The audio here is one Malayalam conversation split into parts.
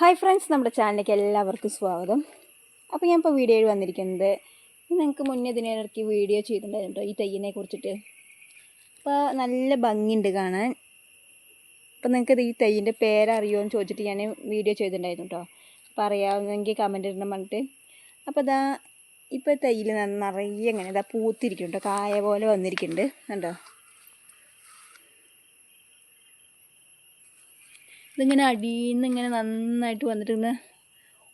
ഹായ് ഫ്രണ്ട്സ് നമ്മുടെ ചാനലിലേക്ക് എല്ലാവർക്കും സ്വാഗതം. അപ്പോൾ ഞാൻ ഇപ്പോൾ വീഡിയോയിൽ വന്നിരിക്കുന്നത് നിങ്ങൾക്ക് മുന്നേ ഇതിനിടയ്ക്ക് വീഡിയോ ചെയ്തിട്ടുണ്ടായിരുന്നു കേട്ടോ ഈ തയ്യനെ കുറിച്ചിട്ട്. അപ്പോൾ നല്ല ഭംഗിയുണ്ട് കാണാൻ. അപ്പോൾ നിങ്ങൾക്ക് ഈ തയ്യിന്റെ പേരറിയോ എന്ന് ചോദിച്ചിട്ട് ഞാൻ വീഡിയോ ചെയ്തിട്ടുണ്ടായിരുന്നു കേട്ടോ. അപ്പോൾ അറിയാവുന്നെങ്കിൽ കമന്റ് ഇടണം പറഞ്ഞിട്ട്. അപ്പോൾ ഇതാ ഇപ്പോൾ തയ്യിൽ നിറയെ അങ്ങനെ ഇതാ പൂത്തിരിക്കുന്നുണ്ട് കായ പോലെ വന്നിരിക്കുന്നുണ്ട് കണ്ടോ? ഇതിങ്ങനെ അടിയിൽ ഇങ്ങനെ നന്നായിട്ട് വന്നിട്ട് ഇങ്ങനെ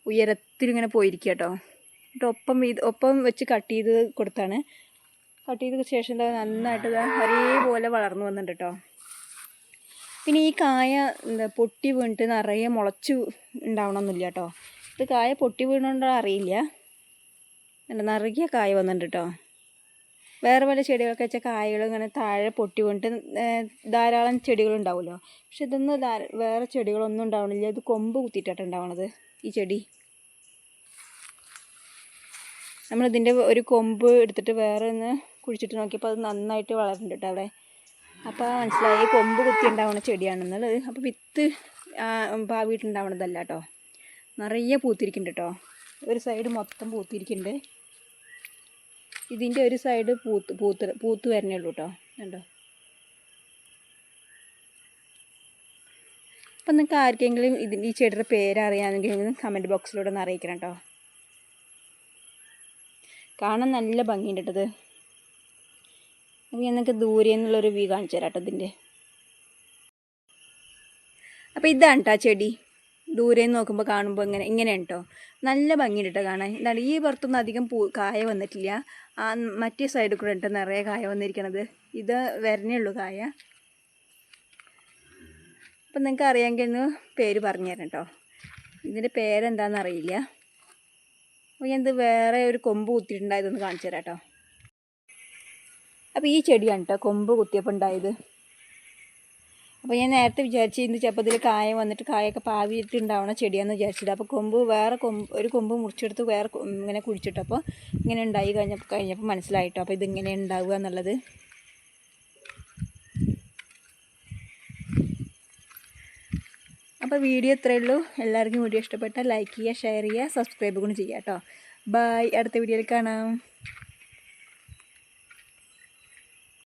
ഉയരത്തിലിങ്ങനെ പോയിരിക്കുക കേട്ടോ എന്നിട്ട് ഒപ്പം ഇത് ഒപ്പം വെച്ച് കട്ട് ചെയ്ത് കൊടുത്താണ്. കട്ട് ചെയ്ത ശേഷം എന്താ നന്നായിട്ട് ഒരേപോലെ വളർന്നു വന്നിട്ടുണ്ട് കേട്ടോ പിന്നെ ഈ കായ എന്താ പൊട്ടി വീണിട്ട് നിറയെ മുളച്ച് ഉണ്ടാവണമെന്നില്ല കേട്ടോ ഇത് കായ പൊട്ടി വീണുകൊണ്ടോ അറിയില്ല. നിറയെ കായ വന്നിട്ടുണ്ട് കേട്ടോ വേറെ പല ചെടികളൊക്കെ വെച്ചാൽ കായകൾ ഇങ്ങനെ താഴെ പൊട്ടി കൊണ്ട് ധാരാളം ചെടികളുണ്ടാവുമല്ലോ. പക്ഷെ ഇതൊന്നും വേറെ ചെടികളൊന്നും ഉണ്ടാവണില്ല. ഇത് കൊമ്പ് കുത്തിയിട്ടാണ് ഉണ്ടാവണത് ഈ ചെടി. നമ്മളിതിന്റെ ഒരു കൊമ്പ് എടുത്തിട്ട് വേറെ ഒന്ന് കുഴിച്ചിട്ട് നോക്കിയപ്പോൾ അത് നന്നായിട്ട് വളരുന്നുണ്ട് കേട്ടോ അവിടെ. അപ്പോൾ മനസ്സിലായി കൊമ്പ് കുത്തി ഉണ്ടാവുന്ന ചെടിയാണെന്നുള്ളത്. അപ്പോൾ വിത്ത് ഭാവിയിട്ടുണ്ടാവണതല്ല കേട്ടോ. നിറയെ പൂത്തിരിക്കുന്നുണ്ട് കേട്ടോ. ഒരു സൈഡ് മൊത്തം പൂത്തിരിക്കുന്നുണ്ട്. ഇതിന്റെ ഒരു സൈഡ് പൂത്ത് പൂത്ത് പൂത്ത് വരണേ ഉള്ളൂ കേട്ടോ കണ്ടോ? അപ്പം നിങ്ങൾക്ക് ആർക്കെങ്കിലും ഇതിന്റെ ഈ ചെടിയുടെ പേരറിയാമെങ്കിൽ കമന്റ് ബോക്സിലൂടെ ഒന്ന് അറിയിക്കണം കേട്ടോ കാണാൻ നല്ല ഭംഗിയുണ്ട് കേട്ടത് അപ്പം ഞാൻ നിങ്ങൾക്ക് ദൂരെ നിന്നുള്ളൊരു വ്യൂ കാണിച്ചു തരാം കേട്ടോ ഇതിന്റെ അപ്പോൾ ഇതാണ് കേട്ടോ ആ ചെടി. ദൂരെ നിന്ന് നോക്കുമ്പോൾ കാണുമ്പോൾ ഇങ്ങനെ ഇങ്ങനെയാണ് കേട്ടോ നല്ല ഭംഗിയുണ്ട് കേട്ടോ കാണാൻ. എന്താണ് ഈ പുറത്തൊന്നും അധികം പൂ കായ വന്നിട്ടില്ല. ആ മറ്റേ സൈഡിൽ കൂടെ ഉണ്ട് നിറയെ കായ വന്നിരിക്കണത്. ഇത് വരണേ ഉള്ളൂ കായ. അപ്പം നിങ്ങൾക്ക് അറിയാമെങ്കിൽ ഒന്ന് പേര് പറഞ്ഞു തരാം കേട്ടോ ഇതിന്റെ പേരെന്താണെന്ന് അറിയില്ല അപ്പോൾ ഞാൻ ഇത് വേറെ ഒരു കൊമ്പ് കുത്തിയിട്ടുണ്ടായതൊന്ന് കാണിച്ചു തരാം കേട്ടോ അപ്പോൾ ഈ ചെടിയാണ് കേട്ടോ കൊമ്പ് കുത്തിയപ്പോൾ ഉണ്ടായത്. അപ്പോൾ ഞാൻ നേരത്തെ വിചാരിച്ചു ഇന്ന് ചിലപ്പോൾ ഇതിൽ കായ വന്നിട്ട് കായൊക്കെ പാവിയിട്ട് ഉണ്ടാവണ ചെടിയാണെന്ന് വിചാരിച്ചത് അപ്പോൾ കൊമ്പ് വേറെ കൊമ്പ് ഒരു കൊമ്പ് മുറിച്ചെടുത്ത് വേറെ ഇങ്ങനെ കുഴിച്ചിട്ടപ്പോൾ ഇങ്ങനെ ഉണ്ടായി കഴിഞ്ഞപ്പോൾ കഴിഞ്ഞപ്പോൾ മനസ്സിലായിട്ടോ. അപ്പോൾ ഇതിങ്ങനെ ഉണ്ടാവുക എന്നുള്ളത്. അപ്പോൾ വീഡിയോ ഇത്രയേ ഉള്ളൂ. എല്ലാവർക്കും വീഡിയോ ഇഷ്ടപ്പെട്ടാൽ ലൈക്ക് ചെയ്യുക ഷെയർ ചെയ്യുക സബ്സ്ക്രൈബ് കൂടി ചെയ്യുക കേട്ടോ. ബായ് അടുത്ത വീഡിയോയിൽ കാണാം.